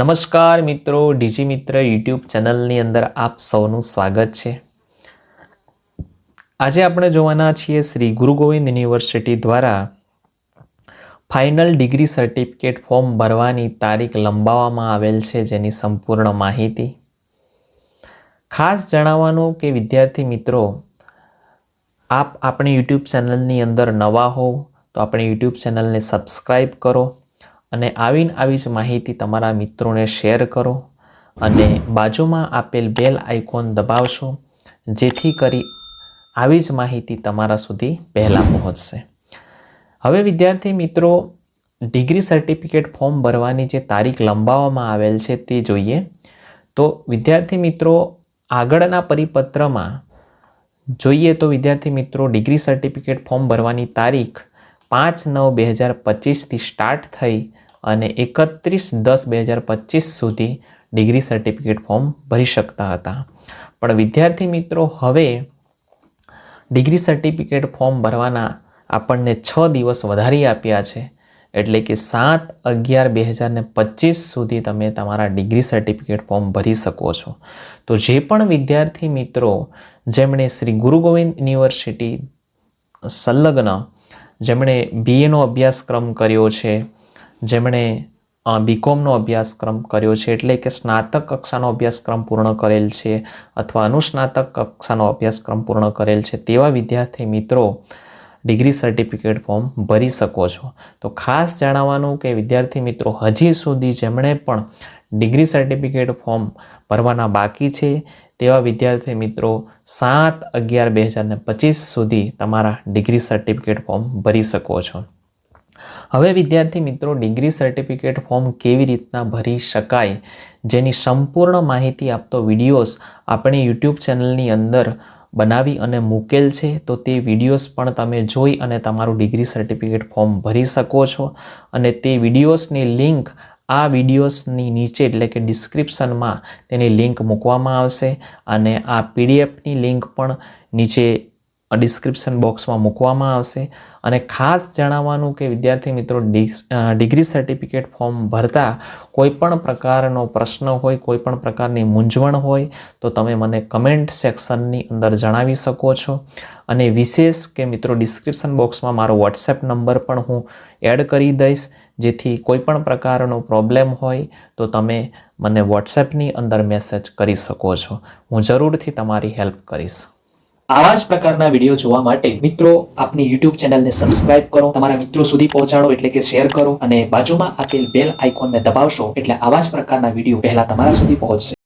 નમસ્કાર મિત્રો ડીજી મિત્ર યુટ્યુબ ચેનલની અંદર આપ સૌનું સ્વાગત છે. આજે આપણે જોવાના છીએ શ્રી ગુરુ ગોવિંદ યુનિવર્સિટી દ્વારા ફાઇનલ ડિગ્રી સર્ટિફિકેટ ફોર્મ ભરવાની તારીખ લંબાવવામાં આવેલ છે જેની સંપૂર્ણ માહિતી. ખાસ જણાવવાનું કે વિદ્યાર્થી મિત્રો, આપ આપણી યુટ્યુબ ચેનલની અંદર નવા હોવ તો આપણી યુટ્યુબ ચેનલને સબસ્ક્રાઈબ કરો. અને આવીને આવી જ માહિતી તમારા મિત્રોને શેર કરો અને બાજુમાં આપેલ બેલ આઇકોન દબાવશો, જેથી કરી આવી જ માહિતી તમારા સુધી પહેલાં પહોંચશે. હવે વિદ્યાર્થી મિત્રો, ડિગ્રી સર્ટિફિકેટ ફોર્મ ભરવાની જે તારીખ લંબાવવામાં આવેલ છે તે જોઈએ. તો વિદ્યાર્થી મિત્રો, આગળના પરિપત્રમાં જોઈએ તો વિદ્યાર્થી મિત્રો, ડિગ્રી સર્ટિફિકેટ ફોર્મ ભરવાની તારીખ પાંચ નવ બે હજાર પચીસથી સ્ટાર્ટ થઈ અને એકત્રીસ દસ બે હજાર પચીસ સુધી ડિગ્રી સર્ટિફિકેટ ફોર્મ ભરી શકતા હતા. પણ વિદ્યાર્થી મિત્રો, હવે ડિગ્રી સર્ટિફિકેટ ફોર્મ ભરવાના આપણને છ દિવસ વધારી આપ્યા છે. એટલે કે સાત અગિયાર બે હજાર ને પચીસ સુધી તમે તમારા ડિગ્રી સર્ટિફિકેટ ફોર્મ ભરી શકો છો. તો જે પણ વિદ્યાર્થી મિત્રો, જેમણે શ્રી ગુરુ ગોવિંદ યુનિવર્સિટી સંલગ્ન, જેમણે બીએનો અભ્યાસક્રમ કર્યો છે જેમણે બીકોમનો અભ્યાસક્રમ કર્યો છે, એટલે કે સ્નાતક કક્ષાનો અભ્યાસક્રમ પૂર્ણ કરેલ છે, અથવા અનુસ્નાતક કક્ષાનો અભ્યાસક્રમ પૂર્ણ કરેલ છે, તેવા વિદ્યાર્થી મિત્રો ડિગ્રી સર્ટિફિકેટ ફોર્મ ભરી શકો છો. તો ખાસ જણાવવાનું કે વિદ્યાર્થી મિત્રો, હજી સુધી જેમણે પણ ડિગ્રી સર્ટિફિકેટ ફોર્મ ભરવાના બાકી છે, તેવા વિદ્યાર્થી મિત્રો સાત અગિયાર બે હજાર ને પચીસ સુધી તમારા ડિગ્રી સર્ટિફિકેટ ફોર્મ ભરી શકો છો. હવે વિદ્યાર્થી મિત્રો, ડિગ્રી સર્ટિફિકેટ ફોર્મ કેવી રીતના ભરી શકાય જેની સંપૂર્ણ માહિતી આપતો વિડીયોઝ આપણી યુટ્યુબ ચેનલની અંદર બનાવી અને મૂકેલ છે, તો તે વિડીયોઝ પણ તમે જોઈ અને તમારું ડિગ્રી સર્ટિફિકેટ ફોર્મ ભરી શકો છો. અને તે વિડીયોઝની લિંક આ વિડીયોઝની નીચે એટલે કે ડિસ્ક્રિપ્શનમાં તેની લિંક મૂકવામાં આવશે અને આ પીડીએફની લિંક પણ નીચે ડિસ્ક્રિપ્શન બોક્સમાં મૂકવામાં આવશે. અને ખાસ જણાવવાનું કે વિદ્યાર્થી મિત્રો ડિગ્રી સર્ટિફિકેટ ફોર્મ ભરતા કોઈપણ પ્રકારનો પ્રશ્ન હોય કોઈપણ પ્રકારની મૂંઝવણ હોય, તો તમે મને કમેન્ટ સેક્શનની અંદર જણાવી શકો છો. અને વિશેષ કે મિત્રો ડિસ્ક્રિપ્શન બોક્સમાં મારો વોટ્સએપ નંબર પણ હું એડ કરી દઈશ. જેથી કોઈ પણ પ્રકારનો પ્રોબ્લેમ હોય, તો તમે મને વોટ્સએપની અંદર મેસેજ કરી શકો છો. હું જરૂરથી તમારી હેલ્પ કરીશ. આવા જ પ્રકારના વીડિયો જોવા માટે મિત્રો, આપની યુટ્યુબ ચેનલને સબસ્ક્રાઇબ કરો, તમારા મિત્રો સુધી પહોંચાડો, એટલે કે શેર કરો, અને બાજુમાં આપેલ બેલ આઇકોનને દબાવશો, એટલે આવા જ પ્રકારના વીડિયો પહેલા તમારા સુધી પહોંચશે.